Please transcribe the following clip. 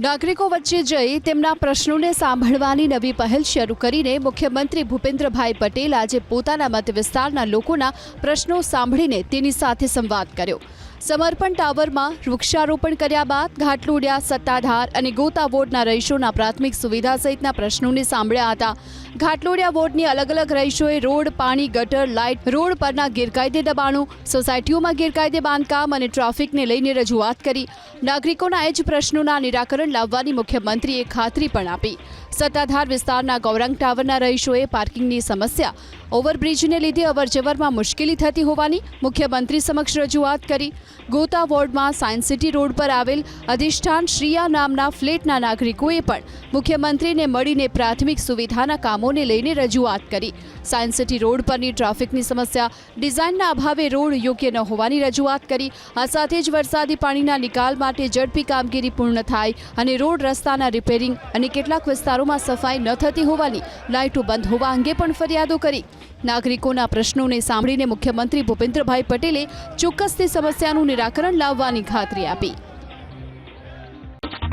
નાગરિકો વચ્ચે જઈ તેમના પ્રશ્નોને સાંભળવાની નવી પહેલ શરૂ કરીને મુખ્યમંત્રી ભૂપેન્દ્રભાઈ પટેલ આજે પોતાના મત વિસ્તારના લોકોના પ્રશ્નો સાંભળીને તેની સાથે સંવાદ કર્યો. સમર્પણ ટાવરમાં વૃક્ષારોપણ કર્યા બાદ ઘાટલોડિયા, સત્તાધાર અને ગોતા વોર્ડના રહીશોના પ્રાથમિક સુવિધા સહિતના પ્રશ્નોને સાંભળ્યા હતા. ઘાટલોડિયા વોર્ડની અલગ અલગ રહીશોએ રોડ, પાણી, ગટર, લાઇટ, રોડ પરના ગેરકાયદે દબાણો, સોસાયટીઓમાં ગેરકાયદે બાંધકામ અને ટ્રાફિકને લઈને રજૂઆત કરી. નાગરિકોના એ જ પ્રશ્નોના નિરાકરણ લાવવાની મુખ્યમંત્રીએ ખાતરી પણ આપી. સત્તાધાર વિસ્તારના ગૌરંગ ટાવરના રહીશોએ પાર્કિંગની સમસ્યા ઓવરબ્રિજને લીધે અવરજવરમાં મુશ્કેલી થતી હોવાની મુખ્યમંત્રી સમક્ષ રજૂઆત કરી. ગોતા વોર્ડમાં સાયન્સ સિટી રોડ પર આવેલ અધિષ્ઠાન શ્રીયા નામના ફ્લેટના નાગરિકોએ પણ મુખ્યમંત્રીને મળીને પ્રાથમિક સુવિધાના કામોને લઈને રજૂઆત કરી. સાયન્સ સિટી રોડ પરની ટ્રાફિકની સમસ્યા, ડિઝાઇનના અભાવે રોડ યોગ્ય ન હોવાની રજૂઆત કરી. આ સાથે જ વરસાદી પાણીના નિકાલ માટે ઝડપી કામગીરી પૂર્ણ થાય અને રોડ રસ્તાના રિપેરિંગ અને કેટલાક વિસ્તારોમાં સફાઈ ન થતી હોવાની લાઇટો બંધ હોવા અંગે પણ ફરિયાદો કરી. નાગરિકોના પ્રશ્નોને સાંભળીને મુખ્યમંત્રી ભૂપેન્દ્રભાઈ પટેલે ચોક્કસથી સમસ્યાનું નિરાકરણ લાવવાની ખાતરી આપી.